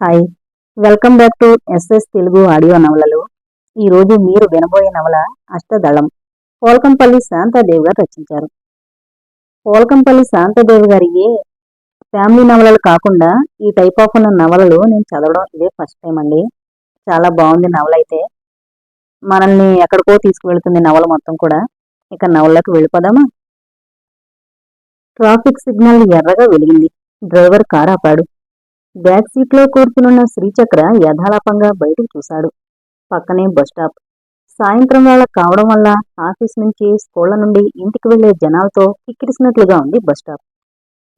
Hi. Welcome back to SS Telugu audio నవలలు. ఈరోజు మీరు వినబోయే నవల అష్టదళం. పోల్కంపల్లి శాంతాదేవి గారు రచించారు. పోల్కంపల్లి శాంతాదేవి గారి ఏ ఫ్యామిలీ నవలలు కాకుండా ఈ టైప్ ఆఫ్ ఉన్న నవలలు నేను చదవడం ఇదే ఫస్ట్ టైం అండి. చాలా బాగుంది నవల అయితే మనల్ని ఎక్కడికో తీసుకువెళ్తుంది నవల మొత్తం కూడా. ఇక నవలకు వెళ్ళిపోదామా? ట్రాఫిక్ సిగ్నల్ ఎర్రగా వెలిగింది. డ్రైవర్ కారు ఆపాడు బ్యాక్ సీట్లో కూర్చునున్న శ్రీచక్ర యథాలాపంగా బయటకు చూశాడు. పక్కనే బస్ స్టాప్. సాయంత్రం వేళ కావడం వల్ల ఆఫీస్ నుంచి స్కూళ్ళ నుండి ఇంటికి వెళ్ళే జనాలతో కిక్కిరిసినట్లుగా ఉంది బస్ స్టాప్.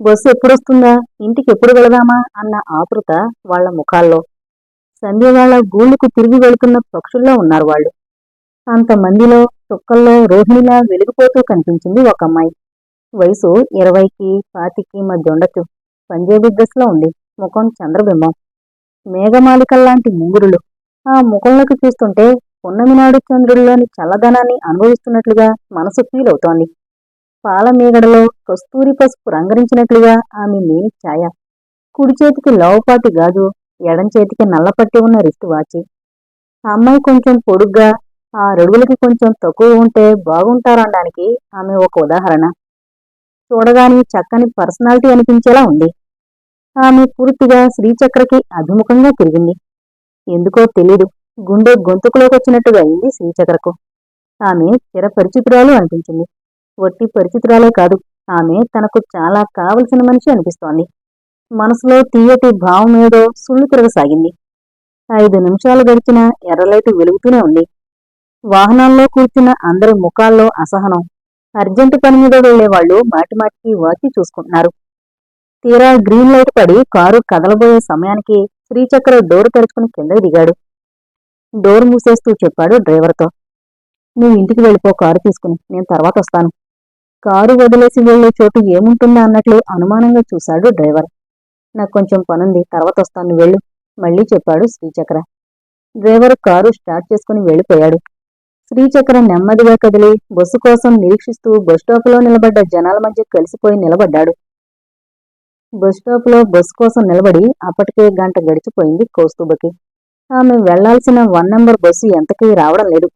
బస్సు ఎప్పుడొస్తుందా? ఇంటికి ఎప్పుడు వెళదామా? అన్న ఆతృత వాళ్ళ ముఖాల్లో. సంధ్యవేళ గూళ్ళకు తిరిగి వెళుతున్న పక్షుల్లో ఉన్నారు వాళ్ళు. అంతమందిలో చుక్కల్లో రోహిణిలా వెలిగిపోతూ కనిపించింది ఒక అమ్మాయి. వయసు ఇరవైకి పాతికి మధ్య ఉండొచ్చు. పంజాబీ డ్రెస్లో ఉంది. ముఖం చంద్రబింబం. మేఘమాలికల్లాంటి ముంగురులు. ఆ ముఖంలోకి చూస్తుంటే పున్నమి నాడు చంద్రుడిలోని చల్లదనాన్ని అనుభవిస్తున్నట్లుగా మనసు ఫీల్ అవుతోంది. పాల మీగడలో కస్తూరి పసుపు రంగరించినట్లుగా ఆమె నీలి ఛాయ. కుడి చేతికి లావుపాటి గాజు ఎడం చేతికి నల్లపట్టి ఉన్న రిస్ట్ వాచి. ఆ అమ్మాయి కొంచెం పొడుగ్గా ఆ రెడుగులకి కొంచెం తక్కువ ఉంటే బాగుంటారనడానికి ఆమె ఒక ఉదాహరణ. చూడగానే చక్కని పర్సనాలిటీ అనిపించేలా ఉంది. ఆమె పూర్తిగా శ్రీచక్రకి అభిముఖంగా తిరిగింది. ఎందుకో తెలీదు. గుండె గొంతుకులోకి వచ్చినట్టుగా అయింది శ్రీచక్రకు. ఆమె చిరపరిచితురాలు అనిపించింది. వట్టి పరిచితురాలే కాదు. ఆమె తనకు చాలా కావలసిన మనిషి అనిపిస్తోంది. మనసులో తీయటి భావం ఏదో సుళ్ళు తిరగసాగింది. ఐదు నిమిషాలు గడిచిన ఎర్రలైటు వెలుగుతూనే ఉంది. వాహనాల్లో కూర్చున్న అందరి ముఖాల్లో అసహనం. అర్జెంటు పని మీద వెళ్ళే వాళ్ళు మాటిమాటికి వాచి చూసుకుంటున్నారు. తీరా గ్రీన్ లైట్ పడి కారు కదలబోయే సమయానికి శ్రీచక్ర డోర్ తెరుచుకుని కిందకి దిగాడు. డోర్ మూసేస్తూ చెప్పాడు డ్రైవర్తో. నువ్వు ఇంటికి వెళ్ళిపో కారు తీసుకుని. నేను తర్వాత వస్తాను. కారు వదిలేసి వెళ్ళే చోటు ఏముంటుందా అన్నట్లు అనుమానంగా చూశాడు డ్రైవర్. నాకు కొంచెం పనుంది తర్వాత వస్తాను వెళ్ళు మళ్ళీ చెప్పాడు శ్రీచక్ర. డ్రైవర్ కారు స్టార్ట్ చేసుకుని వెళ్ళిపోయాడు. శ్రీచక్ర నెమ్మదిగా కదిలి బస్సు కోసం నిరీక్షిస్తూ బస్టాప్లో నిలబడ్డ జనాల మధ్య కలిసిపోయి నిలబడ్డాడు. బస్టాప్లో బస్సు కోసం నిలబడి అప్పటికే గంట గడిచిపోయింది కౌస్తుభకి ఆమె వెళ్ళాల్సిన వన్ నంబర్ బస్సు ఎంతకీ రావడం లేదు.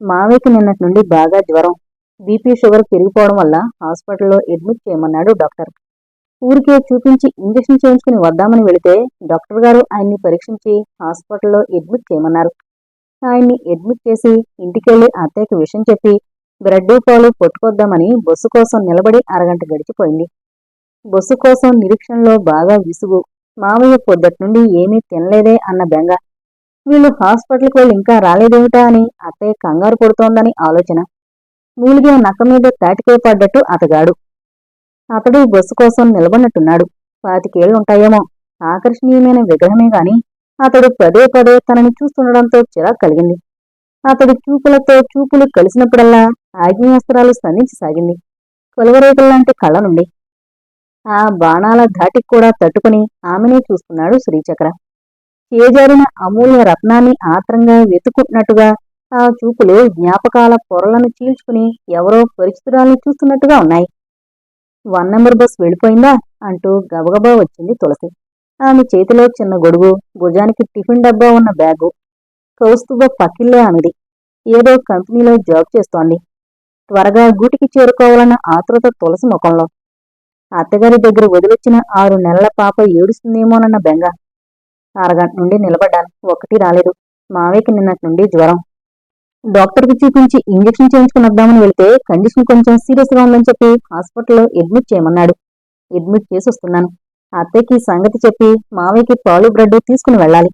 మావయ్యకి నిన్నటి నుండి బాగా జ్వరం. బీపీ షుగర్ పెరిగిపోవడం వల్ల హాస్పిటల్లో అడ్మిట్ చేయమన్నాడు డాక్టర్. ఊరికే చూపించి ఇంజెక్షన్ చేయించుకుని వద్దామని వెళితే డాక్టర్ గారు ఆయన్ని పరీక్షించి హాస్పిటల్లో అడ్మిట్ చేయమన్నారు. ఆయన్ని అడ్మిట్ చేసి ఇంటికెళ్ళి అత్తయ్యకి విషయం చెప్పి బ్రెడ్ పాలు పట్టుకొద్దామని బస్సు కోసం నిలబడి అరగంట గడిచిపోయింది. బస్సు కోసం నిరీక్షణలో బాగా విసుగు. మావయ్య పొద్దటి నుండి ఏమీ తినలేదే అన్న బెంగ. వీళ్ళు హాస్పిటల్కి వెళ్ళి ఇంకా రాలేదేమిటా అని అత్తయ్య కంగారు పడుతోందని ఆలోచన. మూలిగే నక్క మీద తాటికే పడ్డట్టు అతగాడు. అతడు బస్సు కోసం నిలబడినట్టున్నాడు. పాతికేళ్ళుంటాయేమో ఆకర్షణీయమైన విగ్రహమే గాని అతడు పదే పదే తనని చూస్తుండడంతో చిరాకు కలిగింది. అతడి చూపులతో చూపులు కలిసినప్పుడల్లా ఆగ్నేయాస్త్రాలు స్పందించసాగింది. కొలవరేకుల్లాంటి కళ్ళ నుండి ఆ బాణాల ధాటికి కూడా తట్టుకుని ఆమెనే చూస్తున్నాడు శ్రీచక్ర. చేజారిన అమూల్య రత్నాన్ని ఆత్రంగా వెతుకుంటున్నట్టుగా ఆ చూపులు జ్ఞాపకాల పొరలను చీల్చుకుని ఎవరో పరిచితురాల్ని చూస్తున్నట్టుగా ఉన్నాయి. వన్ నెంబర్ బస్ వెళ్ళిపోయిందా? అంటూ గబగబా వచ్చింది తులసి. ఆమె చేతిలో చిన్న గొడుగు భుజానికి టిఫిన్ డబ్బా ఉన్న బ్యాగు కౌస్తుభ పకిల్లే ఆమెది. ఏదో కంపెనీలో జాబ్ చేస్తోంది. త్వరగా గూటికి చేరుకోవాలన్న ఆతృత తులసి ముఖంలో అత్తగారి దగ్గర వదిలొచ్చిన ఆరు నెలల పాప ఏడుస్తుందేమోనన్న బెంగ. అరగంట నుండి నిలబడ్డాను. ఒకటి రాలేదు. మావయ్యకి నిన్నటి నుండి జ్వరం. డాక్టర్కి చూపించి ఇంజెక్షన్ చేయించుకుని వద్దామని వెళ్తే కండిషన్ కొంచెం సీరియస్గా ఉందని చెప్పి హాస్పిటల్లో అడ్మిట్ చేయమన్నాడు. అడ్మిట్ చేసి వస్తున్నాను అత్తయ్యకి సంగతి చెప్పి మావయ్యకి పాలు బ్రెడ్ తీసుకుని వెళ్ళాలి.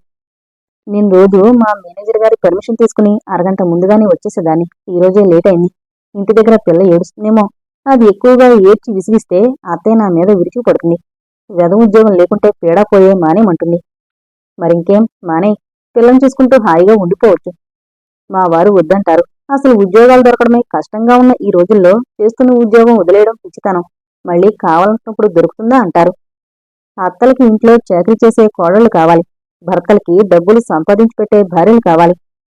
నేను రోజు మా మేనేజర్ గారి పర్మిషన్ తీసుకుని అరగంట ముందుగానే వచ్చేసేదాన్ని. ఈ రోజే లేట్ అయింది. ఇంటి దగ్గర పిల్ల ఏడుస్తుందేమో అది ఎక్కువగా ఏడ్చి విసిగిస్తే అత్తయ్య నా మీద విరిచి పడుతుంది. వెద ఉద్యోగం లేకుంటే పీడా పోయే మానేమంటుంది. మరింకేం? మానే. పిల్లని చూసుకుంటూ హాయిగా ఉండిపోవచ్చు. మా వారు వద్దంటారు. అసలు ఉద్యోగాలు దొరకడమే కష్టంగా ఉన్న ఈ రోజుల్లో చేస్తున్న ఉద్యోగం వదిలేయడం పిచ్చితనం. మళ్ళీ కావాలనుకున్నప్పుడు దొరుకుతుందా అంటారు. అత్తలకి ఇంట్లో చాకరీ చేసే కోడళ్ళు కావాలి. భర్తలకి డబ్బులు సంపాదించి పెట్టే భార్యలు కావాలి.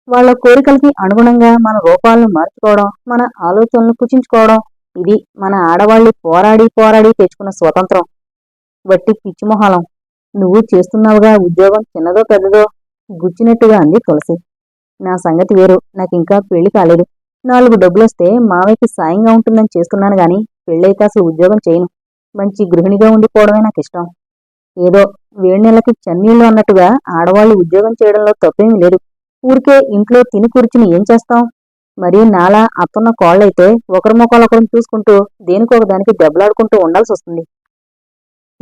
వాళ్ళ కోరికలకి అనుగుణంగా మన రూపాలను మార్చుకోవడం మన ఆలోచనలు కుచించుకోవడం ఇది మన ఆడవాళ్ళు పోరాడి పోరాడి తెచ్చుకున్న స్వతంత్రం. వట్టి పిచ్చిమొహాలం నువ్వు చేస్తున్నావుగా ఉద్యోగం చిన్నదో పెద్దదో గుచ్చినట్టుగా అంది తులసి. నా సంగతి వేరు. నాకింకా పెళ్ళి కాలేదు. నాలుగు డబ్బులొస్తే మావయ్యకి సాయంగా ఉంటుందని చేస్తున్నాను గాని పెళ్ళైతే అసలు ఉద్యోగం చేయను. మంచి గృహిణిగా ఉండిపోవడమే నాకు ఇష్టం ఏదో వేడి నెలకి చన్నీళ్ళు అన్నట్టుగా ఆడవాళ్ళు ఉద్యోగం చేయడంలో తప్పేమీ లేదు. ఊరికే ఇంట్లో తిని కూర్చుని ఏం చేస్తాం? మరీ నాలా అత్తన్న కోళ్ళైతే ఒకరి మొక్కలొకరం చూసుకుంటూ దేనికొక దానికి దెబ్బలాడుకుంటూ ఉండాల్సి వస్తుంది.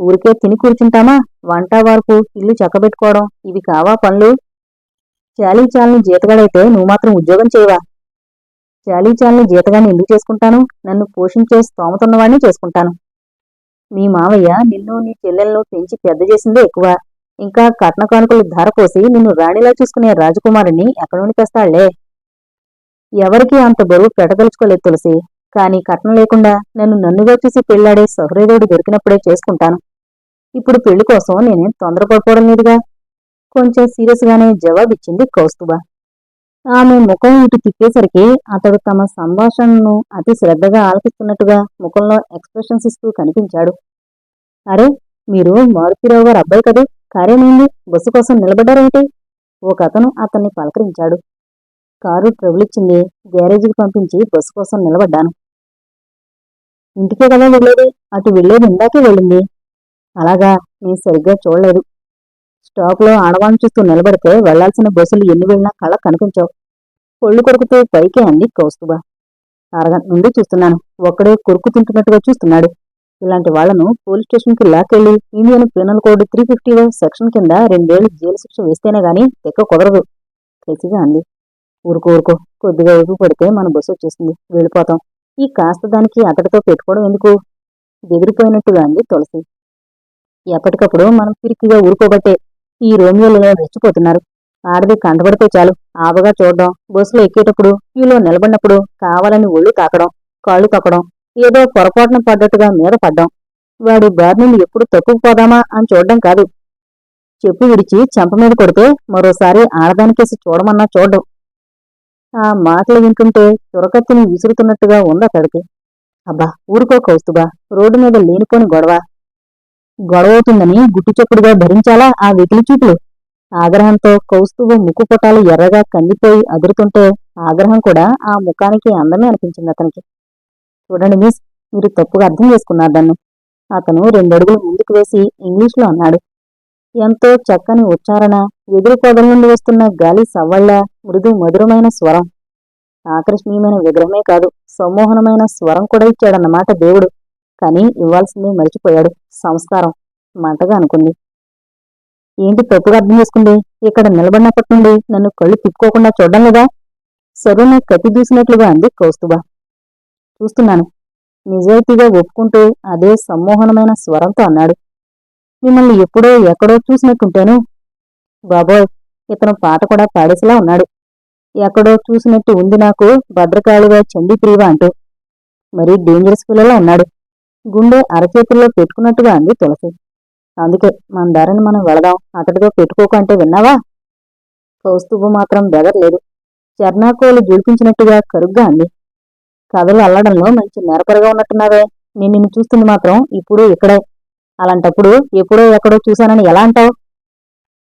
ఊరికే తిని కూర్చుంటామా? వంట వార్పు ఇల్లు చక్కబెట్టుకోవడం ఇవి కావా పనులు? చాలీ చాలని జీతగాడైతే నువ్వు మాత్రం ఉద్యోగం చేయవా? చాలీ చాలని జీతగాన్ని ఎందుకు చేసుకుంటాను? నన్ను పోషించే స్తోమతున్నవాడిని చేసుకుంటాను. మీ మావయ్య నిన్ను నీ చెల్లెలను పెంచి పెద్ద చేసిందే ఎక్కువ. ఇంకా కట్న కానుకలు ధారపోసి నిన్ను రాణిలా చూసుకునే రాజకుమారుణ్ణి ఎక్కడి నుండి తెస్తాళ్ళే? ఎవరికీ అంత బరువు పెట్టదలుచుకోలేదు తులసి. కానీ కట్నం లేకుండా నన్ను నన్నుగా చూసి పెళ్ళాడే సహృదయుడు దొరికినప్పుడే చేసుకుంటాను. ఇప్పుడు పెళ్ళి కోసం నేనేం తొందరపడిపోవడం లేదుగా? కొంచెం సీరియస్గానే జవాబిచ్చింది కౌస్తుభ. ఆమె ముఖం ఇటు తిప్పేసరికి అతడు తమ సంభాషణను అతి శ్రద్ధగా ఆలకిస్తున్నట్టుగా ముఖంలో ఎక్స్ప్రెషన్స్ ఇస్తూ కనిపించాడు. అరే మీరు మారుతిరావు గారు అబ్బాయి కదూ. కారేమైంది? బస్సు కోసం నిలబడ్డారేమిటి? ఒక అతను అతన్ని పలకరించాడు. కారు ట్రబుల్ ఇచ్చింది. గ్యారేజీకి పంపించి బస్సు కోసం నిలబడ్డాను. ఇంటికే కదా వెళ్ళేది? అటు వెళ్ళేది ఇందాకే వెళ్ళింది. అలాగా నేను సరిగ్గా చూడలేదు. స్టాప్లో ఆడవాళ్ళని చూస్తూ నిలబడితే వెళ్ళాల్సిన బస్సులు ఎన్ని వెళ్ళినా కళ్ళ కనిపించవు. పొళ్ళు కొరుకుతూ పైకి అంది కౌస్తుబా అరగంట నుండి చూస్తున్నాను. ఒక్కడే కొరుకు తింటున్నట్టుగా చూస్తున్నాడు. ఇలాంటి వాళ్ళను పోలీస్ స్టేషన్కి లాక్కెళ్ళి Indian penal code three fifty section కింద రెండేళ్ళు జైలు శిక్ష వేస్తేనే గానీ తెక్క కుదరదు. కసిగా అంది. ఊరుకో ఊరుకో. కొద్దిగా ఎదుగు పడితే మన బస్సు వచ్చేసింది. వెళ్ళిపోతాం. ఈ కాస్త దానికి అతడితో పెట్టుకోవడం ఎందుకు? బెదిరిపోయినట్టుగా అంది తులసి. ఎప్పటికప్పుడు మనం పిరికిగా ఊరుకోబట్టే ఈ రోమియోలలో రెచ్చిపోతున్నారు. ఆడది కంటబడితే చాలు. ఆవగా చూడడం. బస్సులో ఎక్కేటప్పుడు క్యూలో నిలబడినప్పుడు కావాలని ఒళ్ళు తాకడం కాళ్ళు తొక్కడం ఏదో పొరపాటున పడ్డట్టుగా మీద పడ్డం. వాడి బారిని ఎప్పుడు తప్పుకుపోదామా అని చూడడం కాదు. చెప్పు విడిచి చెంప మీద కొడితే మరోసారి ఆడదానికేసి చూడమన్నా చూడడం. ఆ మాటలు వింటుంటే చురకత్తిని విసురుతున్నట్టుగా ఉంది అతడికి. అబ్బా ఊరుకో కౌస్తుబా రోడ్డు మీద లేనిపోని గొడవ. గొడవవుతుందని గుట్టుచప్పుడుగా భరించాలా ఆ వెకిలి చూపులు? ఆగ్రహంతో కౌస్తుభ ముక్కుపొటాలు ఎర్రగా కందిపోయి అదురుతుంటే ఆగ్రహం కూడా ఆ ముఖానికి అందమే అనిపించింది అతనికి. చూడండి మిస్ మీరు తప్పుగా అర్థం చేసుకున్నారు దాన్ని. అతను రెండడుగులు ముందుకు వేసి ఇంగ్లీష్లో అన్నాడు. ఎంతో చక్కని ఉచ్చారణ ఎదురు పొదల నుండి వస్తున్న గాలి సవ్వళ్ళ మృదు మధురమైన స్వరం. ఆకర్షణీయమైన విగ్రహమే కాదు సమ్మోహనమైన స్వరం కూడా ఇచ్చాడన్నమాట దేవుడు. కానీ ఇవ్వాల్సిందే మరిచిపోయాడు. సంస్కారం. మంటగా అనుకుంది. ఏంటి తప్పుగా అర్థం చేసుకుంది? ఇక్కడ నిలబడినప్పటి నుండి నన్ను కళ్ళు తిప్పుకోకుండా చూడడం లేదా? సరువును కత్తి దూసినట్లుగా అంది కౌస్తుభ. చూస్తున్నాను. నిజాయితీగా ఒప్పుకుంటూ అదే సమ్మోహనమైన స్వరంతో అన్నాడు. మిమ్మల్ని ఎప్పుడో ఎక్కడో చూసినట్టుంటేను. బాబోయ్ ఇతను పాట కూడా పాడేసేలా ఉన్నాడు. ఎక్కడో చూసినట్టు ఉంది నాకు. భద్రకాళిగా చండి ప్రియ అంటూ. మరీ డేంజరస్ పిల్లలో ఉన్నాడు. గుండె అరచేతుల్లో పెట్టుకున్నట్టుగా అంది తులసి. అందుకే మన దారిని మనం వెళదాం. అతడితో పెట్టుకోకు అంటే విన్నావా? కౌస్తుభు మాత్రం బెదరలేదు. చర్నాకోలు జుడిపించినట్టుగా కరుగ్గా అంది. కథలు అల్లడంలో మంచి నేరపరగా ఉన్నట్టున్నావే. నేను నిన్ను చూస్తుంది మాత్రం ఇప్పుడు ఇక్కడే. అలాంటప్పుడు ఎప్పుడో ఎక్కడో చూశానని ఎలా అంటావు?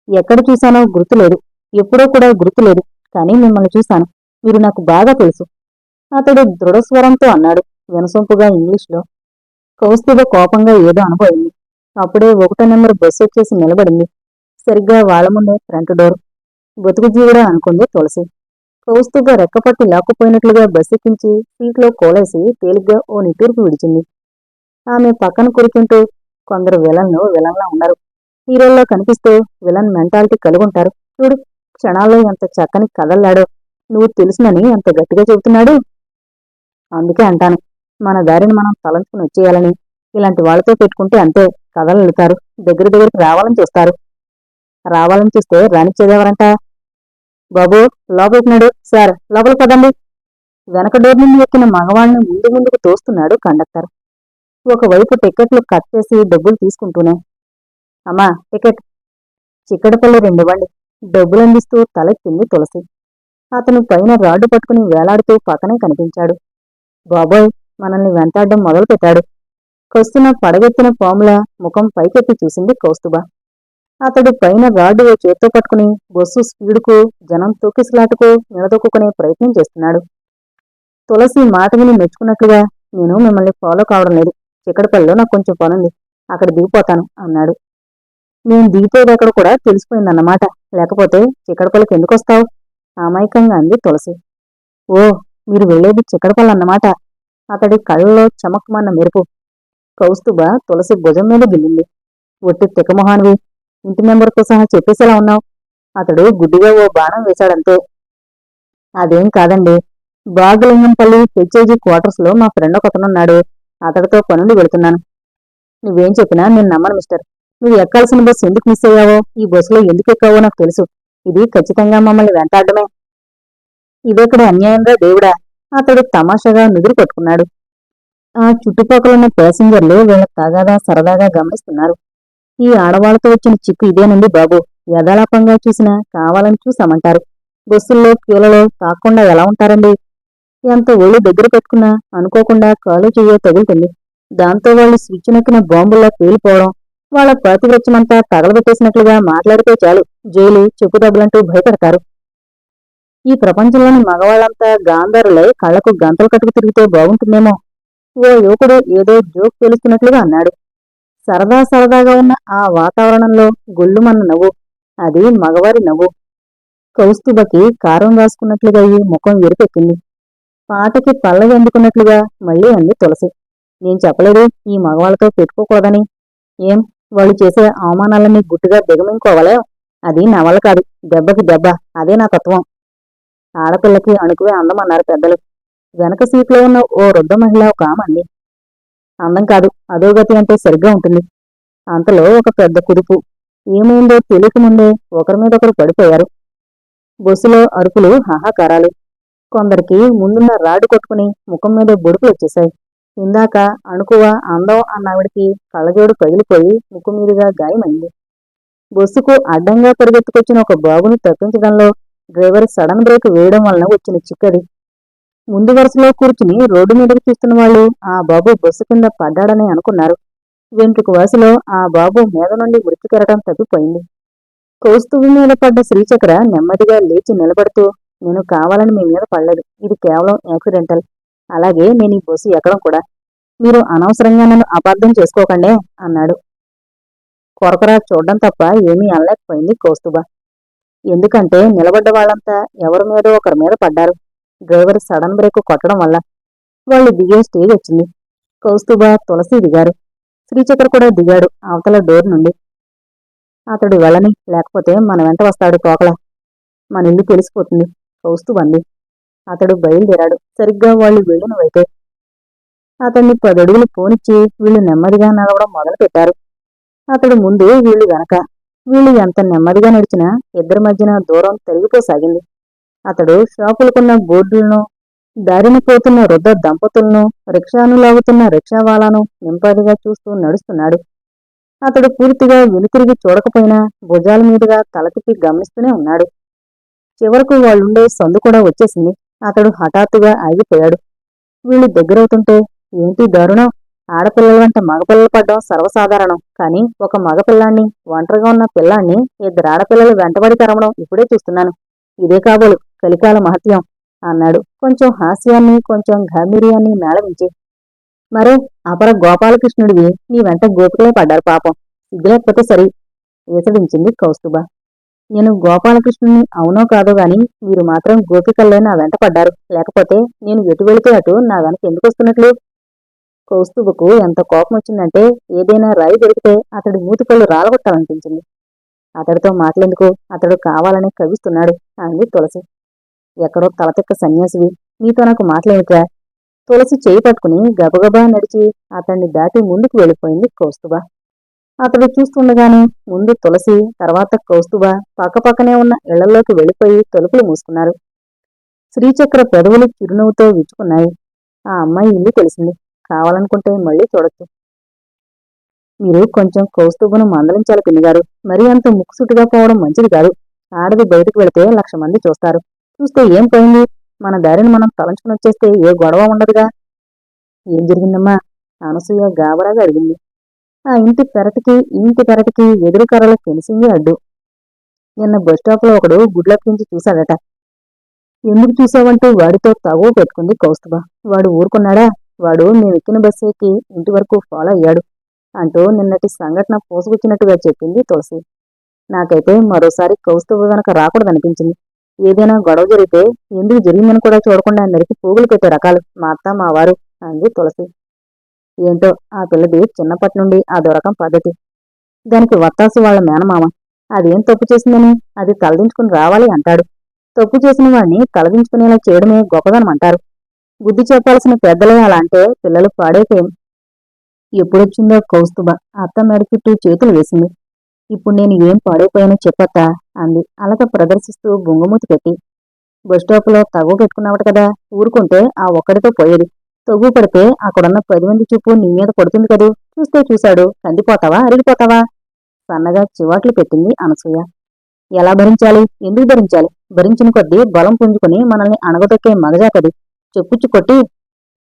ఎక్కడ చూశానో గుర్తులేదు. ఎప్పుడో కూడా గుర్తులేదు. కానీ మిమ్మల్ని చూశాను. మీరు నాకు బాగా తెలుసు. అతడు దృఢస్వరంతో అన్నాడు. వినసొంపుగా ఇంగ్లీష్లో. కౌస్తుభ కోపంగా ఏదో అనుభవింది అప్పుడే ఒకటో నెంబర్ బస్సు వచ్చేసి నిలబడింది. సరిగ్గా వాళ్ళ ముందే ఫ్రంట్ డోర్. బతుకు జీవుడా అనుకుంది తులసి. కౌస్తుగా రెక్కపట్టి లాక్కుపోయినట్లుగా బస్సెక్కించి సీట్లో కోలేసి తేలిగ్గా ఓ నిట్టూర్పు విడిచింది. ఆమె పక్కన కూర్చుంటూ కొందరు విలన్లు విలన్లా ఉన్నారు. హీరోల్లో కనిపిస్తూ విలన్ మెంటాలిటీ కలుగుంటారు. చూడు క్షణాల్లో ఎంత చక్కని కదల్లాడో నువ్వు తెలుసునని ఎంత గట్టిగా చెబుతున్నాడు. అందుకే అంటాను మన దారిని మనం తలంచుకుని వచ్చేయాలని. ఇలాంటి వాళ్ళతో పెట్టుకుంటే అంతే కథలు వెళుతారు దగ్గర దగ్గరికి రావాలని చూస్తారు. రావాలని చూస్తే రానిచ్చేదెవరంట బాబు లోపలికినాడు సార్ లోపల పదండి. వెనక డోర్ నుండి ఎక్కిన మగవాళ్ళని ముందు ముందుకు తోస్తున్నాడు కండక్టర్. ఒకవైపు టికెట్లు కట్ చేసి డబ్బులు తీసుకుంటూనే అమ్మా టికెట్ చిక్కడపల్లి రెండు డబ్బులందిస్తూ డబ్బులు అందిస్తూ తలెత్తింది తులసి. అతను పైన రాడ్డు పట్టుకుని వేలాడుతూ పక్కనే కనిపించాడు. బాబోయ్ మనల్ని వెంటాడడం మొదలుపెట్టాడు. కొస్తున్న పడగెత్తిన పాముల ముఖం పైకెత్తి చూసింది కౌస్తుభ. అతడు పైన రాడ్డు ఓ చేత్తో పట్టుకుని బొస్సు స్పీడుకు జనం తొక్కిసలాటకు నిలదొక్కునే ప్రయత్నం చేస్తున్నాడు. తులసి మాట విని మెచ్చుకున్నట్లుగా నేను మిమ్మల్ని ఫాలో కావడం లేదు. చిక్కడపల్లిలో నాకు కొంచెం పనుంది. అక్కడ దిగిపోతాను అన్నాడు. నేను దిగిపోయేదక్కడ కూడా తెలిసిపోయిందన్నమాట. లేకపోతే చిక్కడపల్లికి ఎందుకు వస్తావు? అమాయకంగా అంది తులసి. ఓ మీరు వెళ్ళేది చిక్కడపల్లి అన్నమాట. అతడి కళ్ళలో చమక్మన్న మెరుపు. కౌస్తుభ తులసి భుజం మీద గిల్లింది. ఒట్టి తికమొహాన్వి ఇంటి నెంబర్తో సహా చెప్పేసేలా ఉన్నావు? అతడు గుడ్డిగా ఓ బాణం వేశాడంతే. అదేం కాదండి. బాగులింగంపల్లి హెచ్ఐజీ క్వార్టర్స్లో మా ఫ్రెండ్ ఒకతనున్నాడు. అతడితో పనుండి వెళుతున్నాను. నువ్వేం చెప్పినా నేను నమ్మను మిస్టర్. నువ్వు ఎక్కాల్సిన బస్సు ఎందుకు మిస్ అయ్యావో? ఈ బస్సులో ఎందుకు ఎక్కావో నాకు తెలుసు. ఇది ఖచ్చితంగా మమ్మల్ని వెంటాడమే ఇదెక్కడ అన్యాయంగా దేవుడా? అతడు తమాషాగా నుదురు పట్టుకున్నాడు. ఆ చుట్టుపక్కలున్న ప్యాసింజర్లు వీళ్ళ తాగాదా సరదాగా గమనిస్తున్నారు. ఈ ఆడవాళ్ళతో వచ్చిన చిక్కు ఇదేనండి బాబు. యథాలాపంగా చూసినా కావాలని చూసామంటారు. బస్సుల్లో కీలలో తాకుండా ఎలా ఉంటారండి? ఎంత ఒళ్ళు దగ్గర పెట్టుకున్నా అనుకోకుండా కాలు చెయ్యో తగులుతుంది. దాంతో వాళ్ళు స్విచ్ నొక్కిన బాంబుల్లా పేలిపోవడం వాళ్ళ పాతివృత్యమంతా తగలబెట్టేసినట్లుగా మాట్లాడితే చాలు. జైలు చెప్పుదబ్బలంటూ భయపడతారు. ఈ ప్రపంచంలోని మగవాళ్ళంతా గాంధారులై కళ్ళకు గంతలు కట్టుకు తిరిగితే బాగుంటుందేమో. ఓ యువకుడు ఏదో జోక్ తెలుస్తున్నట్లుగా అన్నాడు. సరదా సరదాగా ఉన్న ఆ వాతావరణంలో గొల్లుమన్న నవ్వు. అది మగవారి నవ్వు. కౌస్తుభకి కారం రాసుకున్నట్లుగా ఈ ముఖం ఎరుపెక్కింది. పాటకి పళ్ళవి అందుకున్నట్లుగా మళ్ళీ అంది తులసి. నేను చెప్పలేదు ఈ మగవాళ్ళతో పెట్టుకోకూడదని. ఏం? వాళ్ళు చేసే అవమానాలన్నీ గుట్టుగా దిగమింకోవాలే అది నా వల్ల కాదు. దెబ్బకి దెబ్బ. అదే నా తత్వం. ఆడపిల్లకి అణుకువే అందం అన్నారు పెద్దలు. వెనక సీట్లో ఉన్న ఓ వృద్ధ మహిళ ఒక ఆమంది అందం. కాదు. అధోగతి అంటే సరిగ్గా ఉంటుంది. అంతలో ఒక పెద్ద కుదుపు ఏమైందో తెలియకముందే ఒకరి మీద ఒకరు పడిపోయారు. బస్సులో అరుపులు హాహాకారాలు. కొందరికి ముందున్న రాడు కొట్టుకుని ముఖం మీద బొడుపులు వచ్చేశాయి. ఇందాక అణుకువ అందం అన్నావిడికి కళ్ళజోడు పగిలిపోయి ముక్కు మీదుగా గాయమైంది. బస్సుకు అడ్డంగా పరిగెత్తుకొచ్చిన ఒక బాబుని తప్పించడంలో డ్రైవర్ సడన్ బ్రేక్ వేయడం వలన వచ్చిన చిక్కది. ముందు వరుసలో కూర్చుని రోడ్డు మీదకు చూస్తున్న వాళ్ళు ఆ బాబు బస్సు కింద పడ్డాడని అనుకున్నారు. వెంట్రుకు వయసులో ఆ బాబు మీద నుండి మృతి తప్పిపోయింది. కౌస్తుభి మీద పడ్డ శ్రీచక్ర నెమ్మదిగా లేచి నిలబడుతూ నేను కావాలని మీ మీద పడలేదు. ఇది కేవలం యాక్సిడెంటల్. అలాగే నేను ఈ బస్సు ఎక్కడం కూడా. మీరు అనవసరంగా నన్ను అపార్థం చేసుకోకండే అన్నాడు. కొరకరా చూడడం తప్ప ఏమీ అనలేకపోయింది కౌస్తుభ ఎందుకంటే నిలబడ్డ వాళ్ళంతా ఎవరి మీదో ఒకరి మీద పడ్డారు. డ్రైవర్ సడన్ బ్రేక్ కొట్టడం వల్ల వాళ్ళు దిగే స్టేజ్ వచ్చింది. కౌస్తుభ తులసి దిగారు. శ్రీచక్ర కూడా దిగాడు అవతల డోర్ నుండి. అతడు వెళ్ళని లేకపోతే మన వెంట వస్తాడు తోకల మన ఇల్లు తెలిసిపోతుంది కౌస్తుబంది అతడు బయలుదేరాడు. సరిగ్గా వాళ్ళు వెళ్ళిన వైపే అతన్ని పదడుగులు పోనిచ్చి వీళ్ళు నెమ్మదిగా నడవడం మొదలుపెట్టారు. అతడు ముందు వీళ్ళు వెనక వీళ్ళు ఎంత నెమ్మదిగా నడిచినా ఇద్దరి మధ్యన దూరం తరిగిపోసాగింది. అతడు షాపులకున్న బోర్డులను దారిన పోతున్న వృద్ధ దంపతులను రిక్షాను లాగుతున్న రిక్షావాలాను నింపాదిగా చూస్తూ నడుస్తున్నాడు. అతడు పూర్తిగా వెనుతిరిగి చూడకపోయినా భుజాల మీదుగా తలతిప్పి గమనిస్తూనే ఉన్నాడు. చివరకు వాళ్ళుండే సందు కూడా వచ్చేసింది. అతడు హఠాత్తుగా ఆగిపోయాడు. వీళ్ళు దగ్గరవుతుంటే ఏంటి దారుణం? ఆడపిల్లల వెంట మగపిల్లలు పడ్డం సర్వసాధారణం. కానీ ఒక మగపిల్లాన్ని ఒంటరిగా ఉన్న పిల్లాన్ని ఇద్దరు ఆడపిల్లలు వెంటబడి తరమడం ఇప్పుడే చూస్తున్నాను. ఇదే కాబోలు కలికాల మహత్యం అన్నాడు. కొంచెం హాస్యాన్ని కొంచెం గాంభీర్యాన్ని మేళవించి. మరే అపర గోపాలకృష్ణుడివి నీ వెంట గోపికలే పడ్డారు పాపం. సిగ్గులేకపోతే సరి ఏసడించింది కౌస్తుభ. నేను గోపాలకృష్ణుని అవునో కాదో గాని వీరు మాత్రం గోపికల్లే నా వెంట పడ్డారు. లేకపోతే నేను ఎటు వెళితే అటు నా వెనక ఎందుకు వస్తున్నట్లు? కౌస్తుభకు ఎంత కోపం వచ్చిందంటే ఏదైనా రాయి దొరికితే అతడి మూతిపళ్ళు రాలగొట్టాలనిపించింది. అతడితో మాట్లాడేందుకు అతడు కావాలని కవిస్తున్నాడు అంది తులసి. ఎక్కడో తలతిక్క సన్యాసివి నీతో నాకు మాటలేమిట్రా తులసి చేయి పట్టుకుని గబగబా నడిచి అతన్ని దాటి ముందుకు వెళ్ళిపోయింది కౌస్తుభ. అతడు చూస్తుండగానే ముందు తులసి తర్వాత కౌస్తుభ పక్కపక్కనే ఉన్న ఇళ్ళలోకి వెళ్ళిపోయి తలుపులు మూసుకున్నారు. శ్రీచక్ర పెదవులు చిరునవ్వుతో విచ్చుకున్నాయి. ఆ అమ్మాయి ఇల్లు తెలిసింది. కావాలనుకుంటే మళ్ళీ చూడొచ్చు. మీరు కొంచెం కౌస్తుభను మందలించాలి పిన్నిగారు. మరీ అంత ముక్కుసుటిగా పోవడం మంచిది కాదు. ఆడది బయటకు వెళితే లక్ష మంది చూస్తారు. చూస్తే ఏం పోయింది? మన దారిని మనం తలంచుకుని వచ్చేస్తే ఏ గొడవ ఉండదుగా? ఏం జరిగిందమ్మా? అనసూయ గాబరాగా అడిగింది. ఆ ఇంటి పెరటికి ఇంటి పెరటికి ఎదురు కర్రల ఫెన్సింగే అడ్డు. నిన్న బస్ స్టాప్లో ఒకడు నుంచి చూశాడట. ఎందుకు చూసావంటూ వాడితో తగువ పెట్టుకుంది కౌస్తుభ. వాడు ఊరుకున్నాడా? వాడు మేమెక్కిన బస్సు ఎక్కి ఇంటి వరకు ఫాలో అయ్యాడు అంటూ నిన్నటి సంఘటన పోసుకొచ్చినట్టుగా చెప్పింది తులసి. నాకైతే మరోసారి కౌస్తుభ వెనక రాకూడదనిపించింది. ఏదైనా గొడవ జరిగితే ఎందుకు జరిగిందని కూడా చూడకుండా నరికి పోగులు పెట్టే రకాలు. మా అత్త మా వారు అంది తులసి. ఏంటో ఆ పిల్లది చిన్నప్పటి నుండి ఆ దొరకం పద్ధతి. దానికి వత్తాసు వాళ్ళ మేనమామ. అదేం తప్పు చేసిందని? అది తలదించుకుని రావాలి అంటాడు. తప్పు చేసిన వాడిని తలదించుకునేలా చేయడమే గొప్పదనమంటారు బుద్ధి చెప్పాల్సిన పెద్దలే అలా అంటే పిల్లలు పాడైపోయాం ఎప్పుడొచ్చిందో కౌస్తుభ అత్త మెడ చుట్టూ చేతులు వేసింది. ఇప్పుడు నేను ఏం పాడైపోయానో చెప్పత్తా అంది. అలక ప్రదర్శిస్తూ బొంగమూతి పెట్టి. బస్ స్టాప్లో తగు పెట్టుకున్నావట కదా? ఊరుకుంటే ఆ ఒక్కడితో పోయేది. తగ్గు పడితే అక్కడున్న పది మంది చూపు నీ మీద పడుతుంది కదూ? చూస్తే చూశాడు. కందిపోతావా? అరిగిపోతావా? సన్నగా చివాట్లు పెట్టింది అనసూయ. ఎలా భరించాలి? ఎందుకు భరించాలి? భరించిన కొద్దీ బలం పుంజుకుని మనల్ని అణగదొక్కే మగజాకది చెప్పుచ్చు కొట్టి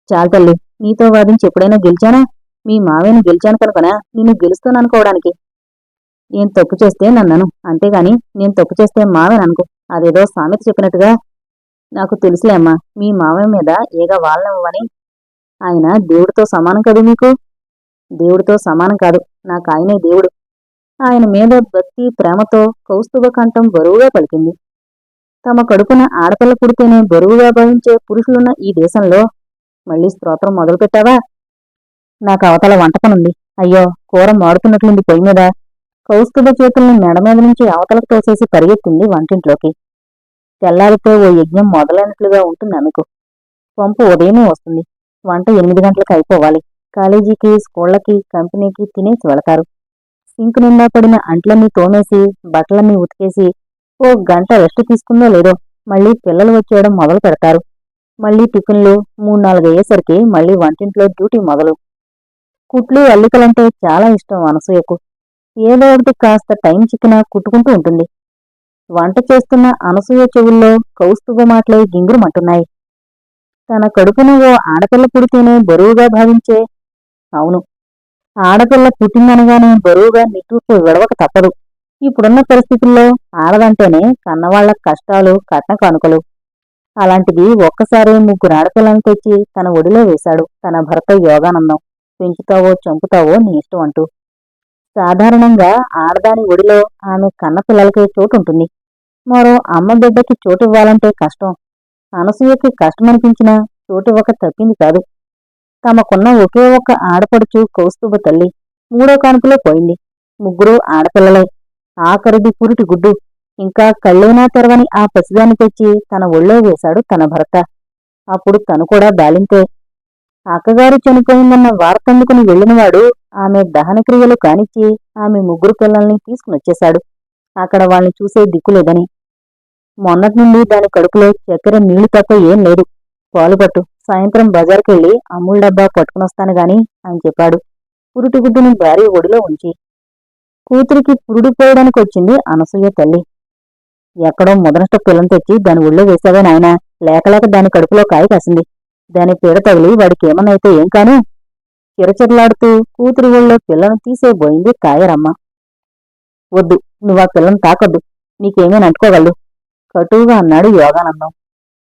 చాలు తల్లి నీతో వాదించి ఎప్పుడైనా గెలిచానా? మీ మావయ్యని గెలిచాను కనుకనా? నిన్ను గెలుస్తాననుకోవడానికి నేను తప్పు చేస్తే నన్నను. అంతేగాని నేను తప్పు చేస్తే మావేననుకో అదేదో సామెత చెప్పినట్టుగా నాకు తెలుసులే అమ్మా. మీ మావయ్య మీద ఏగ వాళ్ళనివ్వని ఆయన దేవుడితో సమానం కదూ మీకు దేవుడితో సమానం కాదు. నాకు ఆయనే దేవుడు. ఆయన మీద భక్తి ప్రేమతో కౌస్తుభ కంఠం బరువుగా పలికింది. తమ కడుపున ఆడపిల్ల పుడితేనే బరువుగా భావించే పురుషులున్న ఈ దేశంలో మళ్ళీ స్తోత్రం మొదలుపెట్టావా? నాకు అవతల వంటకనుంది అయ్యో కూర మాడుతున్నట్లుంది పొయ్యి మీద. కౌస్తుభ చేతుల్ని మెడ మీద నుంచి అవతలకు తోసేసి పరిగెత్తింది వంటింట్లోకి. తెల్లారితే ఓ యజ్ఞం మొదలైనట్లుగా ఉంటుంది అనుకు పంపు ఉదయమే వస్తుంది. వంట ఎనిమిది గంటలకు అయిపోవాలి. కాలేజీకి స్కూళ్ళకి కంపెనీకి తినేసి వెళతారు. సింక్ నిండా పడిన అంట్లన్నీ తోమేసి బట్టలన్నీ ఉతికేసి ఓ గంట రెస్ట్ తీసుకుందో లేదో మళ్ళీ పిల్లలు వచ్చేయడం మొదలు పెడతారు. మళ్ళీ టిఫిన్లు మూడు నాలుగు అయ్యేసరికి మళ్ళీ వంటింట్లో డ్యూటీ మొదలు. కుట్లు అల్లికలంటే చాలా ఇష్టం అనసూయకు. ఏదో ఒకటి కాస్త టైం చిక్కినా కుట్టుకుంటూ ఉంటుంది. వంట చేస్తున్న అనసూయ చెవుల్లో కౌస్తుభ మాటలే గింగురుమంటున్నాయి. తన కడుపున ఓ ఆడపిల్ల పుడితేనే బరువుగా భావించే అవును. ఆడపిల్ల పుట్టిందనగానే బరువుగా నిట్టూర్పు విడవక తప్పదు. ఇప్పుడున్న పరిస్థితుల్లో ఆడదంటేనే కన్నవాళ్ళ కష్టాలు కట్న కానుకలు. అలాంటిది ఒక్కసారి ముగ్గురు ఆడపిల్లను తెచ్చి తన ఒడిలో వేశాడు. తన భర్త యోగానందం. పెంచుతావో చంపుతావో నీ ఇష్టం అంటూ. సాధారణంగా ఆడదాని ఒడిలో ఆమె కన్న పిల్లలకే చోటు ఉంటుంది మరో అమ్మ బిడ్డకి చోటు ఇవ్వాలంటే కష్టం. అనసూయకి కష్టమనిపించినా ఒక తప్పింది కాదు. తమకున్న ఒకే ఒక్క ఆడపడుచు కౌస్తుభ తల్లి మూడో కానుకలో పోయింది. ముగ్గురు ఆడపిల్లలే. ఆఖరిది పురిటి గుడ్డు. ఇంకా కళ్ళైనా తెరవని ఆ పసిదాన్ని తెచ్చి తన ఒళ్ళో వేశాడు తన భర్త. అప్పుడు తను కూడా బాలింతే అక్కగారు చనిపోయిందన్న వార్తందుకుని వెళ్ళినవాడు ఆమె దహనక్రియలు కానిచ్చి ఆమె ముగ్గురు పిల్లల్ని తీసుకునొచ్చేశాడు. అక్కడ వాళ్ళని చూసే దిక్కులేదని మొన్నటి నుండి దాని కడుపులో చక్కెర నీళ్ళు తప్ప ఏం లేదు. పాలుపట్టు సాయంత్రం బజార్కెళ్ళి అమూల్ డబ్బా పట్టుకునొస్తాను గాని అని చెప్పాడు. పురుటి గుడ్డుని భార్య ఒడిలో ఉంచి. కూతురికి పురుడు పోయడానికి వచ్చింది అనసూయ తల్లి. ఎక్కడో ముదనష్ట పిల్లని తెచ్చి దాని ఒళ్ళో వేశావే నాయనా. లేకలేక దాని కడుపులో కాయ కాసింది. దాని పీడ తగిలి వాడికి ఏమన్నైతే ఏం కాను? చిరచిరలాడుతూ కూతురి ఒళ్ళో పిల్లను తీసేబోయింది కాయరమ్మ. వద్దు నువ్వు ఆ పిల్లను తాకొద్దు. నీకేమీ అంటుకోగలడు కటువుగా అన్నాడు యోగానందం.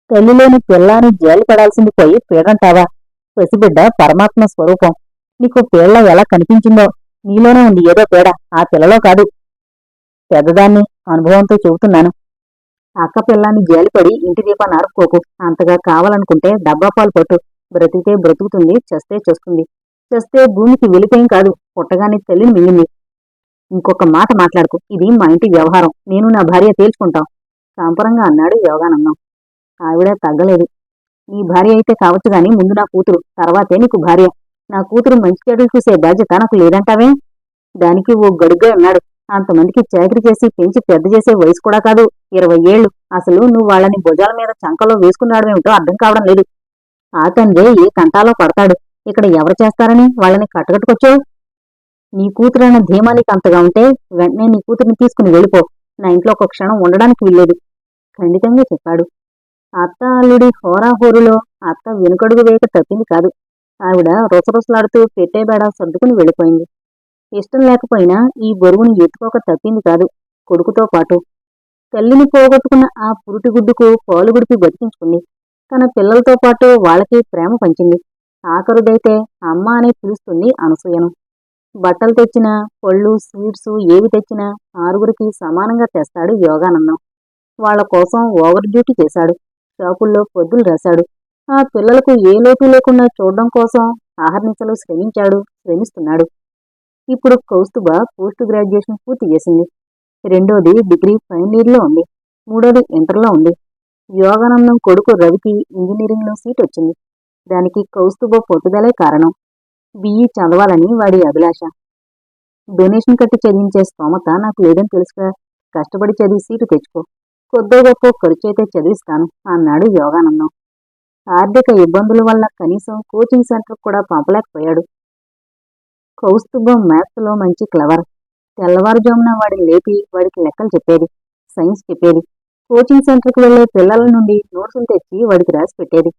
తల్లిలోని పిల్లాని జాలి పడాల్సింది పోయి పీడంటావా? పసిబిడ్డ పరమాత్మ స్వరూపం. నీకు పీళ్ళ ఎలా కనిపించిందో? నీలోనే ఉంది ఏదో పేడ ఆ పిల్లలో కాదు. పెద్దదాన్ని అనుభవంతో చెబుతున్నాను. అక్క పిల్లాన్ని జాలిపడి ఇంటి దీపాన్ని ఆర్పుకోకు అంతగా కావాలనుకుంటే డబ్బా పాలు పట్టు. బ్రతికితే బ్రతుకుతుంది చస్తే చస్తుంది. చస్తే భూమికి వెలిపేం కాదు. పుట్టగానే తల్లిని మిగిలింది ఇంకొక మాట మాట్లాడుకు. ఇది మా ఇంటి వ్యవహారం. నేను నా భార్య తేల్చుకుంటాం. కాంపరంగా అన్నాడు యోగానందం. ఆవిడ తగ్గలేదు నీ భార్య అయితే కావచ్చు గాని ముందు నా కూతురు తర్వాతే నీకు భార్య. నా కూతురు మంచి చెడులు చూసే బాధ్యత నాకు లేదంటావే? దానికి ఓ గడుగ్గా ఉన్నాడు. అంతమందికి చాకరీ చేసి పెంచి పెద్ద చేసే వయసు కూడా కాదు. ఇరవై ఏళ్ళు. అసలు నువ్వు వాళ్ళని భుజాల మీద చంకలో వేసుకున్నాడమేమిటో అర్థం కావడం లేదు. ఆ తండ్రే ఏ కంటాలో పడతాడు? ఇక్కడ ఎవరు చేస్తారని వాళ్ళని కట్టగట్టుకొచ్చావు నీ కూతురైన ధీమా నీకు అంతగా ఉంటే వెంటనే నీ కూతురిని తీసుకుని వెళ్ళిపో. నా ఇంట్లో ఒక క్షణం ఉండడానికి వీల్లేదు. ఖండితంగా చెప్పాడు. అత్త అల్లుడి హోరాహోరులో అత్త వెనుకడుగు వేయక తప్పింది కాదు. ఆవిడ రొసరొసలాడుతూ పెట్టేబేడ సర్దుకుని వెళ్ళిపోయింది. ఇష్టం లేకపోయినా ఈ బరువుని ఎత్తుకోక తప్పింది కాదు కొడుకుతో పాటు. తల్లిని పోగొట్టుకున్న ఆ పురుటి గుడ్డుకు పాలు బతికించుకుంది. తన పిల్లలతో పాటు వాళ్ళకి ప్రేమ పంచింది. ఆఖరుదైతే అమ్మ అని పిలుస్తుంది అనసూయను. బట్టలు తెచ్చినా పళ్ళు స్వీట్స్ ఏవి తెచ్చినా ఆరుగురికి సమానంగా తెస్తాడు యోగానందం. వాళ్ళ కోసం ఓవర్ డ్యూటీ చేశాడు. షాపుల్లో పొద్దులు రాశాడు. ఆ పిల్లలకు ఏ లోటు లేకుండా చూడడం కోసం ఆహర్నిశలు శ్రమించాడు శ్రమిస్తున్నాడు. ఇప్పుడు కౌస్తుభ పోస్ట్ గ్రాడ్యుయేషన్ పూర్తి చేసింది. రెండోది డిగ్రీ ఫైనల్ ఇయర్లో ఉంది. మూడోది ఇంటర్లో ఉంది. యోగానందం కొడుకు రవికి ఇంజనీరింగ్లో సీట్ వచ్చింది. దానికి కౌస్తుభ పొద్దుదలే కారణం. బిఈ చదవాలని వాడి అభిలాష. డొనేషన్ కట్టి చదివించే స్తోమత నాకు లేదని తెలుసుగా కష్టపడి చదివి సీటు తెచ్చుకో. కొద్దో గొప్ప ఖర్చైతే చదివిస్తాను అన్నాడు యోగానందం. ఆర్థిక ఇబ్బందుల వల్ల కనీసం కోచింగ్ సెంటర్ కూడా పంపలేకపోయాడు. కౌస్తుభం మ్యాథ్స్లో మంచి క్లవర్. తెల్లవారుజామున వాడిని లేపి వాడికి లెక్కలు చెప్పేది సైన్స్ చెప్పేది. కోచింగ్ సెంటర్కి వెళ్ళే పిల్లల నుండి నోట్సులు తెచ్చి వాడికి రాసి పెట్టేది.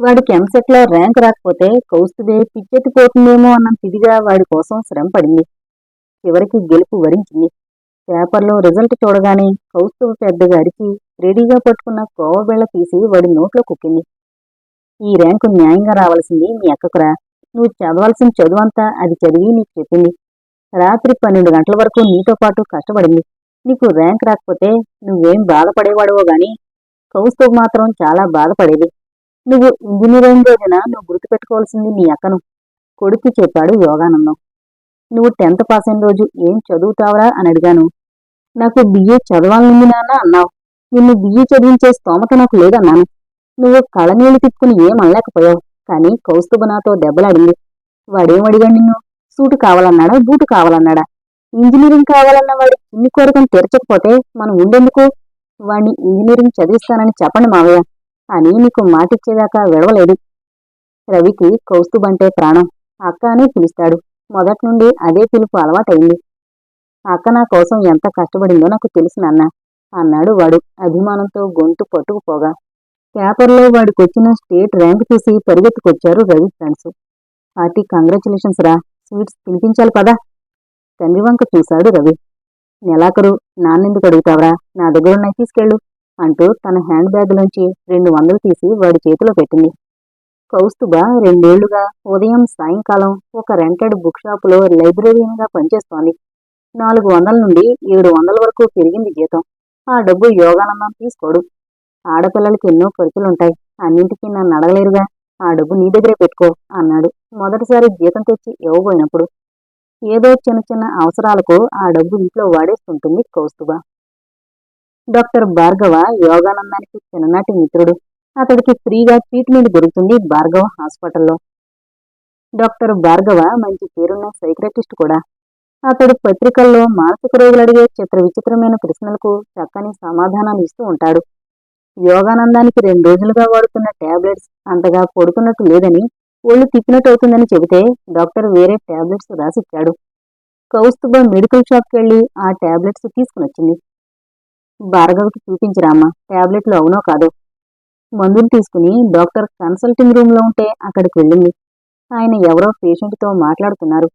వాడికి ఎంసెట్లో ర్యాంక్ రాకపోతే కౌస్తుభే పిచ్చెత్తిపోతుందేమో అన్న తిదిగా వాడి కోసం శ్రమ పడింది చివరికి గెలుపు వరించింది. పేపర్లో రిజల్ట్ చూడగానే కౌస్తుభ పెద్దగా అరిచి రెడీగా పట్టుకున్న కోవబెళ్ళ తీసి వాడి నోట్లో కుక్కింది. ఈ ర్యాంకు న్యాయంగా రావాల్సింది మీ అక్కకురా. నువ్వు చదవాల్సిన చదువంతా అది చదివి నీకు చెప్పింది. రాత్రి పన్నెండు గంటల వరకు నీతో పాటు కష్టపడింది. నీకు ర్యాంక్ రాకపోతే నువ్వేం బాధపడేవాడవో గాని కౌస్తుభ మాత్రం చాలా బాధపడేది. నువ్వు ఇంజనీరింగ్ రోజున నువ్వు గుర్తుపెట్టుకోవాల్సింది నీ అక్కను. కొడుకు చెప్పాడు యోగానందం. నువ్వు టెన్త్ పాస్ అయిన రోజు ఏం చదువుతావరా అని అడిగాను. నాకు బిఏ చదవాలనుంది నాన్న అన్నావు. నిన్ను బిఏ చదివించే స్తోమత నాకు లేదన్నాను నువ్వు కళనీళ్ళు తిప్పుకుని ఏం అనలేకపోయావు. కానీ కౌస్తుభ నాతో దెబ్బలాడింది. వాడేం అడిగాడు నిన్ను? సూటు కావాలన్నాడా? బూటు కావాలన్నాడా? ఇంజనీరింగ్ కావాలన్న వాడి ఇన్ని కోరికను తీర్చకపోతే మనం ఉండేందుకు? వాణ్ణి ఇంజనీరింగ్ చదివిస్తానని చెప్పండి మావయ్య. అని నీకు మాటిచ్చేదాకా విడవలేదు. రవికి కౌస్తుభ అంటే ప్రాణం. అక్క అని పిలుస్తాడు. మొదటి నుండి అదే పిలుపు అలవాటైంది. అక్క నా కోసం ఎంత కష్టపడిందో నాకు తెలుసు నాన్న అన్నాడు వాడు అభిమానంతో గొంతు పట్టుకుపోగా పేపర్లో వాడికొచ్చిన స్టేట్ ర్యాంక్ చూసి పరిగెత్తుకొచ్చారు రవి ఫ్రెండ్స్. పార్టీ కంగ్రాచులేషన్స్ రా స్వీట్స్ తినిపించాలి పదా తండ్రి వంక చూశాడు రవి. నెలాఖరు నాన్నెందుకు అడుగుతావరా నా దగ్గరున్నాయి తీసుకెళ్ళు అంటూ తన హ్యాండ్ బ్యాగ్ నుంచి రెండు వందలు తీసి వాడి చేతిలో పెట్టింది. కౌస్తుభ రెండేళ్ళుగా ఉదయం సాయంకాలం ఒక రెంటెడ్ బుక్ షాపులో లైబ్రరీన్గా పనిచేస్తోంది. నాలుగు వందల నుండి ఏడు వందల వరకు పెరిగింది జీతం. ఆ డబ్బు యోగానందం తీసుకోడు. ఆడపిల్లలకి ఎన్నో ఖర్చులుంటాయి. అన్నింటికీ నన్ను అడగలేరుగా. ఆ డబ్బు నీ దగ్గరే పెట్టుకో అన్నాడు. మొదటిసారి జీతం తెచ్చి ఇవ్వబోయినప్పుడు ఏదో చిన్న చిన్న అవసరాలకు ఆ డబ్బు ఇంట్లో వాడేస్తుంటుంది కౌస్తుభ డాక్టర్ భార్గవ యోగానందానికి చిన్ననాటి మిత్రుడు. అతడికి ఫ్రీగా ట్రీట్మెంట్ దొరుకుతుంది భార్గవ హాస్పిటల్లో. డాక్టర్ భార్గవ మంచి పేరున్న సైక్రటిస్ట్ కూడా. అతడు పత్రికల్లో మానసిక రోగులు అడిగే చిత్ర విచిత్రమైన ప్రశ్నలకు చక్కని సమాధానాలు ఇస్తూ ఉంటాడు. యోగానందానికి రెండు రోజులుగా వాడుతున్న టాబ్లెట్స్ అంతగా పడుతున్నట్టు లేదని ఒళ్ళు తిప్పినట్టు అవుతుందని చెబితే డాక్టర్ వేరే టాబ్లెట్స్ రాసిచ్చాడు. కౌస్తుభ మెడికల్ షాప్కి వెళ్ళి ఆ టాబ్లెట్స్ తీసుకునొచ్చింది. భార్గవికి చూపించిరామ్మా టాబ్లెట్లు అవునో కాదో. మందులు తీసుకుని డాక్టర్ కన్సల్టింగ్ రూమ్లో ఉంటే అక్కడికి వెళ్ళింది ఆయన ఎవరో పేషెంట్తో మాట్లాడుతున్నారు.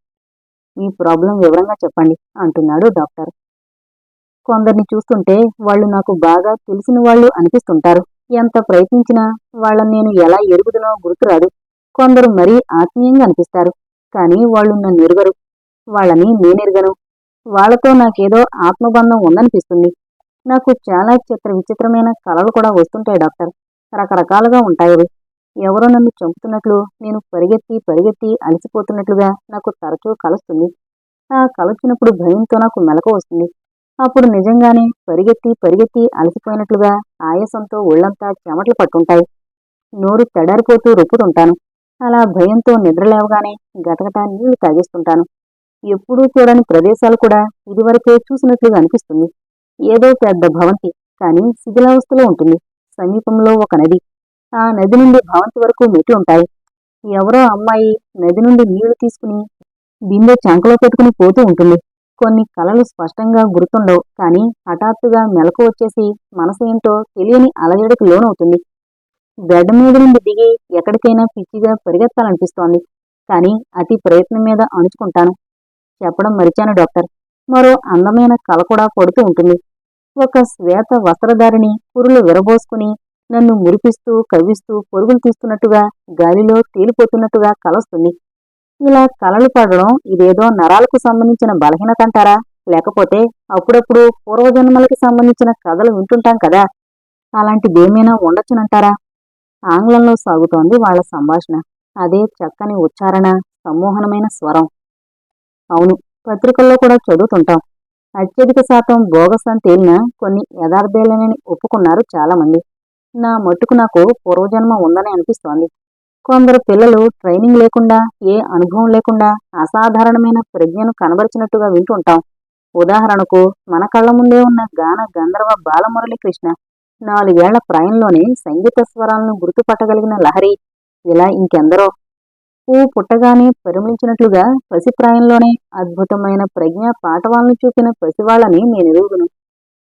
మీ ప్రాబ్లం వివరంగా చెప్పండి అంటున్నాడు డాక్టర్. కొందరిని చూస్తుంటే వాళ్ళు నాకు బాగా తెలిసిన వాళ్ళు అనిపిస్తుంటారు. ఎంత ప్రయత్నించినా వాళ్ళని నేను ఎలా ఎరుగుదనో గుర్తురాదు కొందరు మరీ ఆత్మీయంగా అనిపిస్తారు. కానీ వాళ్ళు నన్ను ఎరుగరు. వాళ్ళని నేనెరగను వాళ్ళతో నాకేదో ఆత్మబంధం ఉందనిపిస్తుంది. నాకు చాలా చిత్ర విచిత్రమైన కళలు కూడా వస్తుంటాయి డాక్టర్. రకరకాలుగా ఉంటాయి అవి ఎవరో నన్ను చంపుతున్నట్లు నేను పరిగెత్తి పరిగెత్తి అలసిపోతున్నట్లుగా నాకు తరచూ కలుస్తుంది. ఆ కలొచ్చినప్పుడు భయంతో నాకు మెలక వస్తుంది. అప్పుడు నిజంగానే పరిగెత్తి పరిగెత్తి అలసిపోయినట్లుగా ఆయాసంతో ఒళ్ళంతా చెమటలు పట్టుంటాయి. నోరు తడారిపోతూ రొప్పుతుంటాను అలా భయంతో నిద్రలేవగానే గటగట నీళ్ళు తాగేస్తుంటాను. ఎప్పుడూ చూడని ప్రదేశాలు కూడా ఇదివరకే చూసినట్లుగా అనిపిస్తుంది. ఏదో పెద్ద భవంతి కానీ శిథిలావస్థలో ఉంటుంది. సమీపంలో ఒక నది. ఆ నది నుండి భవంతి వరకు మెట్లు ఉంటాయి. ఎవరో అమ్మాయి నది నుండి నీళ్ళు తీసుకుని బిందె చంకలో పెట్టుకుని పోతూ ఉంటుంది. కొన్ని కలలు స్పష్టంగా గుర్తుండవు కానీ హఠాత్తుగా మెలకు వచ్చేసి మనసు ఏంటో తెలియని అలజడికి లోనవుతుంది. బెడ్ మీద నుండి దిగి ఎక్కడికైనా పిచ్చిగా పరిగెత్తాలనిపిస్తోంది కానీ అతి ప్రయత్నం మీద అణుచుకుంటాను. చెప్పడం మరిచాను డాక్టర్. మరో అందమైన కల కూడా పడుతూ ఉంటుంది. ఒక శ్వేత వస్త్రధారిణి పురులు విరబోసుకుని నన్ను మురిపిస్తూ కవ్విస్తూ పొరుగులు తీస్తున్నట్టుగా గాలిలో తేలిపోతున్నట్టుగా కలస్తుంది. ఇలా కలలు పడడం ఇదేదో నరాలకు సంబంధించిన బలహీనత అంటారా? లేకపోతే అప్పుడప్పుడు పూర్వజన్మలకి సంబంధించిన కథలు వింటుంటాం కదా? అలాంటిదేమైనా ఉండొచ్చునంటారా? ఆంగ్లంలో సాగుతోంది వాళ్ళ సంభాషణ. అదే చక్కని ఉచ్చారణ సమ్మోహనమైన స్వరం. అవును పత్రికల్లో కూడా చదువుతుంటాం. అత్యధిక శాతం బోగస్ అని తేలిన కొన్ని యథార్థాలని ఒప్పుకున్నారు చాలామంది. నా మట్టుకు నాకు పూర్వజన్మ ఉందని అనిపిస్తోంది. కొందరు పిల్లలు ట్రైనింగ్ లేకుండా ఏ అనుభవం లేకుండా అసాధారణమైన ప్రజ్ఞను కనబరిచినట్టుగా వింటుంటాం. ఉదాహరణకు మన కళ్ళ ముందే ఉన్న గాన గంధర్వ బాలమురళి కృష్ణ నాలుగేళ్ళ ప్రాయంలోనే సంగీత స్వరాలను గుర్తుపట్టగలిగిన లహరి. ఇలా ఇంకెందరో పువ్వు పుట్టగానే పరిమళించినట్లుగా పసిప్రాయంలోనే అద్భుతమైన ప్రజ్ఞ పాఠవాలను చూపిన పసివాళ్ళని నేను ఎరుగుదును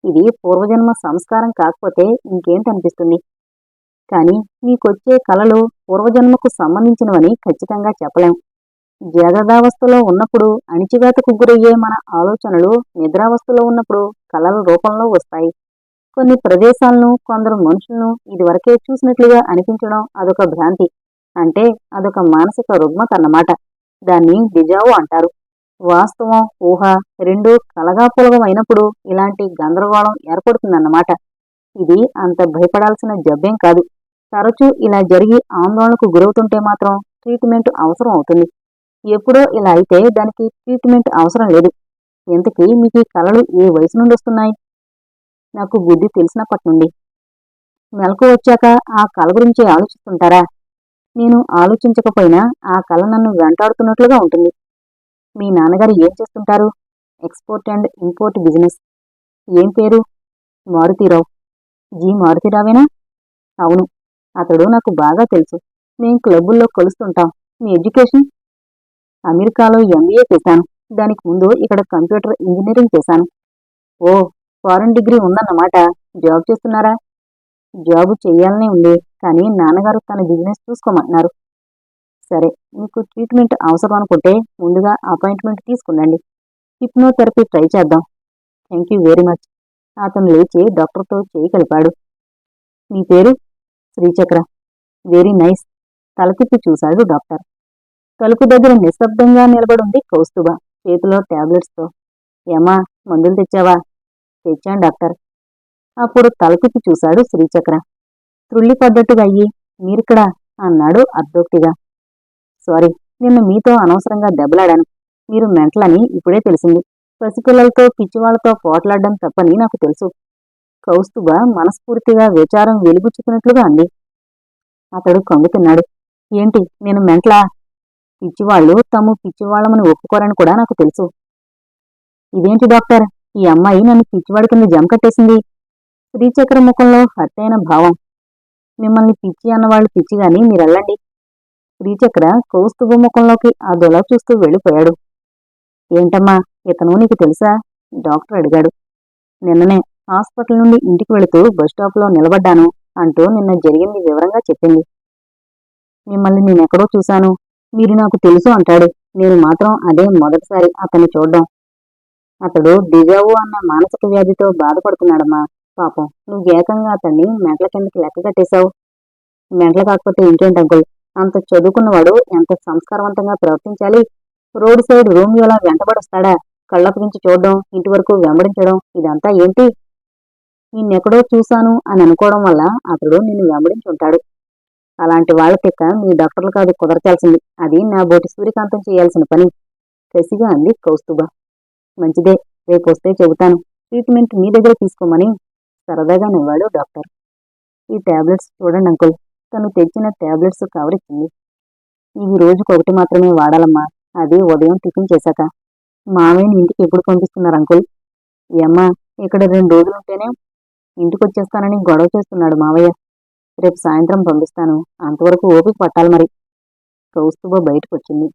ఇది పూర్వజన్మ సంస్కారం కాకపోతే ఇంకేంటనిపిస్తుంది కానీ మీకొచ్చే కళలు పూర్వజన్మకు సంబంధించినవని ఖచ్చితంగా చెప్పలేం. జాగ్రత్తావస్థలో ఉన్నప్పుడు అణిచివేతకు గురయ్యే మన ఆలోచనలు నిద్రావస్థలో ఉన్నప్పుడు కళల రూపంలో వస్తాయి. కొన్ని ప్రదేశాలను కొందరు మనుషులను ఇదివరకే చూసినట్లుగా అనిపించడం అదొక భ్రాంతి. అంటే అదొక మానసిక రుగ్మత అన్నమాట దాన్ని డిజావు అంటారు. వాస్తవం ఊహ రెండూ కలగాపులగమైనప్పుడు ఇలాంటి గందరగోళం ఏర్పడుతుందన్నమాట. ఇది అంత భయపడాల్సిన జబ్బేం కాదు. తరచూ ఇలా జరిగి ఆందోళనకు గురవుతుంటే మాత్రం ట్రీట్మెంట్ అవసరం అవుతుంది. ఎప్పుడో ఇలా అయితే దానికి ట్రీట్మెంట్ అవసరం లేదు. ఇంతకీ మీకు ఈ కళలు ఏ వయసు నుండి వస్తున్నాయి? నాకు బుద్ధి తెలిసినప్పటి నుండి. మెలకు వచ్చాక ఆ కళ గురించి ఆలోచిస్తుంటారా? నేను ఆలోచించకపోయినా ఆ కళ నన్ను వెంటాడుతున్నట్లుగా ఉంటుంది. మీ నాన్నగారు ఏం చేస్తుంటారు? Export and import business. ఏం పేరు? మారుతీరావు. జీ మారుతీరావేనా? అవును. అతడు నాకు బాగా తెలుసు. మేం క్లబ్బుల్లో కలుస్తుంటాం. మీ ఎడ్యుకేషన్? అమెరికాలో ఎంబీఏ చేశాను. దానికి ముందు ఇక్కడ కంప్యూటర్ ఇంజనీరింగ్ చేశాను. ఓ ఫారెన్ డిగ్రీ ఉందన్నమాట. జాబ్ చేస్తున్నారా? జాబ్ చేయాలనే ఉంది. కానీ నాన్నగారు తన బిజినెస్ చూసుకోమన్నారు సరే మీకు ట్రీట్మెంట్ అవసరం అనుకుంటే ముందుగా అపాయింట్మెంట్ తీసుకుందండి. హిప్నోథెరపీ ట్రై చేద్దాం. Thank you very much. అతను లేచి డాక్టర్తో చేయి కలిపాడు. మీ పేరు? శ్రీచక్ర. Very nice. తలతిప్పి చూశాడు డాక్టర్. తలుపు దగ్గర నిశ్శబ్దంగా నిలబడుంది కౌస్తుభ చేతిలో టాబ్లెట్స్తో. ఏమా మందులు తెచ్చావా? తెచ్చాను డాక్టర్. అప్పుడు తలతిప్పి చూశాడు శ్రీచక్ర. త్రుళ్ళిపడ్డట్టుగయ్యి పడ్డట్టుగా అయ్యి మీరిక్కడా? అన్నాడు అర్ధోక్తిగా సారీ నిన్న మీతో అనవసరంగా దెబ్బలాడాను. మీరు మెంటలని ఇప్పుడే తెలిసింది. పసిపిల్లలతో పిచ్చివాళ్ళతో పోట్లాడడం తప్పని నాకు తెలుసు. కౌస్తుభ మనస్ఫూర్తిగా విచారం వెలుగుచ్చుకున్నట్లుగా అంది. అతడు కంగు తిన్నాడు. ఏంటి నేను మెంట్లా? పిచ్చివాళ్ళు తము పిచ్చివాళ్ళమని ఒప్పుకోరని కూడా నాకు తెలుసు. ఇదేంటి డాక్టర్? ఈ అమ్మాయి నన్ను పిచ్చివాడి కింద జమకట్టేసింది శ్రీచక్ర ముఖంలో హట్టైన భావం. మిమ్మల్ని పిచ్చి అన్నవాళ్ళు పిచ్చిగాని మీరెళ్ళండి. శ్రీచక్ర కౌస్తుభ ముఖంలోకి ఆ దొల చూస్తూ వెళ్ళిపోయాడు. ఏంటమ్మా ఇతను నీకు తెలుసా? డాక్టర్ అడిగాడు. నిన్ననే హాస్పిటల్ నుండి ఇంటికి వెళుతూ బస్టాప్లో నిలబడ్డాను అంటూ నిన్న జరిగింది వివరంగా చెప్పింది. మిమ్మల్ని నేనెక్కడో చూశాను. మీరు నాకు తెలుసు అంటాడు. నేను మాత్రం అదే మొదటిసారి అతన్ని చూడ్డం. అతడు డిజావు అన్న మానసిక వ్యాధితో బాధపడుతున్నాడమ్మా. పాపం. నువ్వు ఏకంగా అతన్ని మెంటల కిందకి లెక్క కట్టేశావు. మెంటలు కాకపోతే ఇంకేంటి అంకుల్? అంత చదువుకున్నవాడు ఎంత సంస్కారవంతంగా ప్రవర్తించాలి? రోడ్ సైడ్ రోమియోలా వెంటబడొస్తాడా? కళ్ళప్పగించి చూడడం ఇంటి వరకు వెంబడించడం ఇదంతా ఏంటి? నిన్నెక్కడో చూశాను అని అనుకోవడం వల్ల అతడు నిన్ను వెంబడించుంటాడు అలాంటి వాళ్ళ తిక్క మీ డాక్టర్లు కాదు కుదరచాల్సింది. అది నా బోటి సూర్యకాంతం చేయాల్సిన పని. కసిగా అంది కౌస్తుభ. మంచిదే రేపు వస్తే చెబుతాను. ట్రీట్మెంట్ మీ దగ్గర తీసుకోమని సరదాగా నవ్వాడు డాక్టర్. ఈ టాబ్లెట్స్ చూడండి అంకుల్ తను తెచ్చిన టాబ్లెట్స్ కవర్ ఇచ్చింది ఇవి రోజుకు ఒకటి మాత్రమే వాడాలమ్మా అది ఉదయం టిఫిన్ చేశాక. మావయ్యని ఇంటికి ఎప్పుడు పంపిస్తున్నారు అంకుల్? ఏమ్మా ఇక్కడ రెండు రోజులు ఉంటేనే ఇంటికి వచ్చేస్తానని గొడవ చేస్తున్నాడు మావయ్య రేపు సాయంత్రం పంపిస్తాను అంతవరకు ఓపిక పట్టాలి మరి. కౌస్తుబ బయటకు వచ్చింది